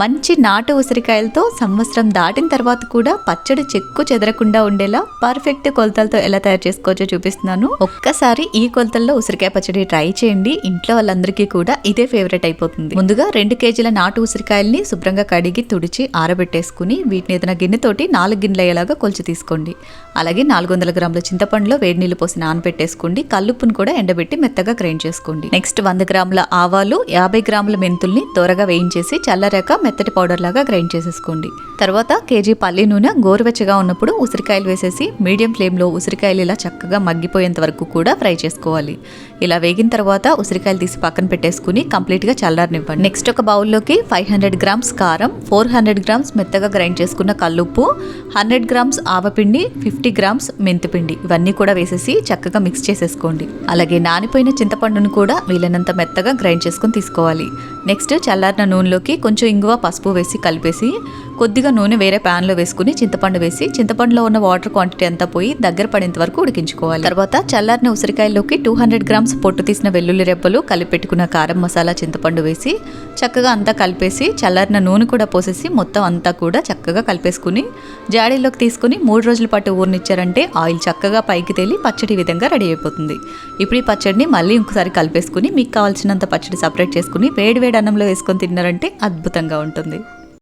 మంచి నాటు ఉసిరికాయలతో సంవత్సరం దాటిన తర్వాత కూడా పచ్చడి చెక్కు చెదరకుండా ఉండేలా పర్ఫెక్ట్ కొలతలతో ఎలా తయారు చేసుకోవచ్చో చూపిస్తున్నాను. ఒక్కసారి ఈ కొలతల్లో ఉసిరికాయ పచ్చడి ట్రై చేయండి. ఇంట్లో వాళ్ళందరికీ కూడా ఇదే ఫేవరెట్ అయిపోతుంది. ముందుగా రెండు కేజీల నాటు ఉసిరికాయల్ని శుభ్రంగా కడిగి తుడిచి ఆరబెట్టేసుకుని వీటిని ఏదైనా గిన్నెతోటి నాలుగు గిన్నెలు అయ్యేలాగా కొలిచి తీసుకోండి. అలాగే నాలుగు వందల గ్రాముల చింతపండులో వేడి నీళ్ళు పోసి నానబెట్టేసుకోండి. కల్లుప్పును కూడా ఎండబెట్టి మెత్తగా గ్రైండ్ చేసుకోండి. నెక్స్ట్ వంద గ్రాముల ఆవాలు యాభై గ్రాముల మెంతుల్ని త్వరగా వేయించేసి చల్లరాక మెత్తటి పౌడర్ లాగా గ్రైండ్ చేసేసుకోండి. తర్వాత కేజీ పల్లి నూనె గోరువెచ్చగా ఉన్నప్పుడు ఉసిరికాయలు వేసేసి మీడియం ఫ్లేమ్లో ఉసిరికాయలు ఇలా చక్కగా మగ్గిపోయేంత వరకు కూడా ఫ్రై చేసుకోవాలి. ఇలా వేగిన తర్వాత ఉసిరికాయలు తీసి పక్కన పెట్టేసుకుని కంప్లీట్గా చల్లారనివ్వండి. నెక్స్ట్ ఒక బౌల్లోకి ఫైవ్ హండ్రెడ్ గ్రామ్స్ కారం ఫోర్ హండ్రెడ్ గ్రామ్స్ మెత్తగా గ్రైండ్ చేసుకున్న కల్లుప్పు హండ్రెడ్ గ్రామ్స్ ఆవపిండి ఫిఫ్టీ గ్రామ్స్ మెంతిపిండి ఇవన్నీ కూడా వేసేసి చక్కగా మిక్స్ చేసేసుకోండి. అలాగే నానిపోయిన చింతపండును కూడా వీలైనంత మెత్తగా గ్రైండ్ చేసుకొని తీసుకోవాలి. నెక్స్ట్ చల్లారిన నూనెలోకి కొంచెం ఇంగువ పసుపు వేసి కలిపేసి కొద్దిగా నూనె వేరే ప్యాన్లో వేసుకుని చింతపండు వేసి చింతపండులో ఉన్న వాటర్ క్వాంటిటీ అంతా పోయి దగ్గర పడేంత వరకు ఉడికించుకోవాలి. తర్వాత చల్లారిన ఉసిరికాయలోకి టూ హండ్రెడ్ గ్రామ్స్ పొట్టు తీసిన వెల్లుల్లి రెబ్బలు కలిపెట్టుకున్న కారం మసాలా చింతపండు వేసి చక్కగా అంతా కలిపేసి చల్లారిన నూనె కూడా పోసేసి మొత్తం అంతా కూడా చక్కగా కలిపేసుకుని జాడీలోకి తీసుకుని మూడు రోజుల పాటు ఊరినిచ్చారంటే ఆయిల్ చక్కగా పైకి తేలి పచ్చడి విధంగా రెడీ అయిపోతుంది. ఇప్పుడు ఈ పచ్చడిని మళ్ళీ ఇంకొకసారి కలిపేసుకుని మీకు కావాల్సినంత పచ్చడి సపరేట్ చేసుకుని వేడి వేడి అన్నంలో వేసుకొని తిన్నారంటే అద్భుతంగా ఉంటుంది.